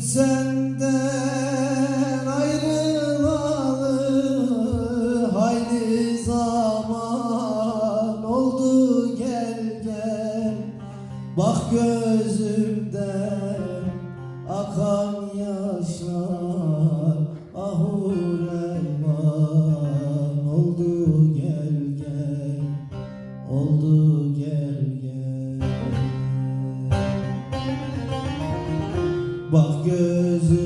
Senden ayrılalı hayli oldu gel gel. Bak gözümden akan yaşlar Bak gözümden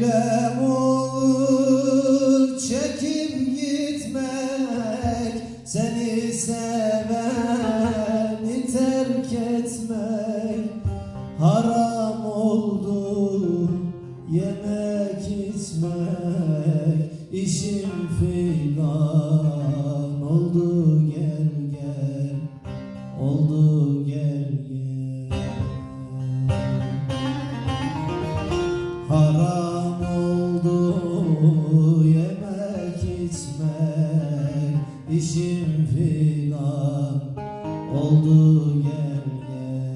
Böyle olur çekip gitmek Seni seveni terk etmek. Haram oldu yemek içmek. İşim filan oldu gel gel Oldu gel gel. Haram işim filan oldu gel gel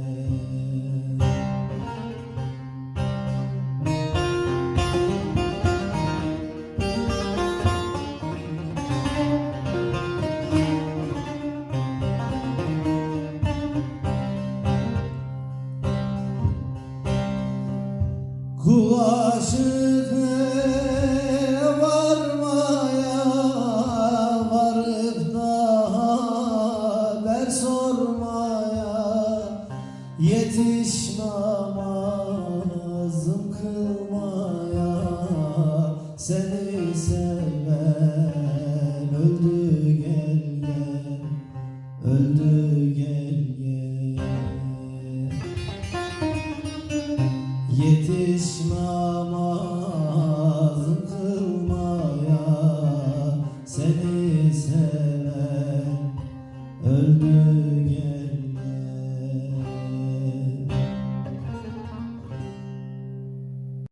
yetiş namazım kılmaya. Seni seven öldü gel gel. Öldü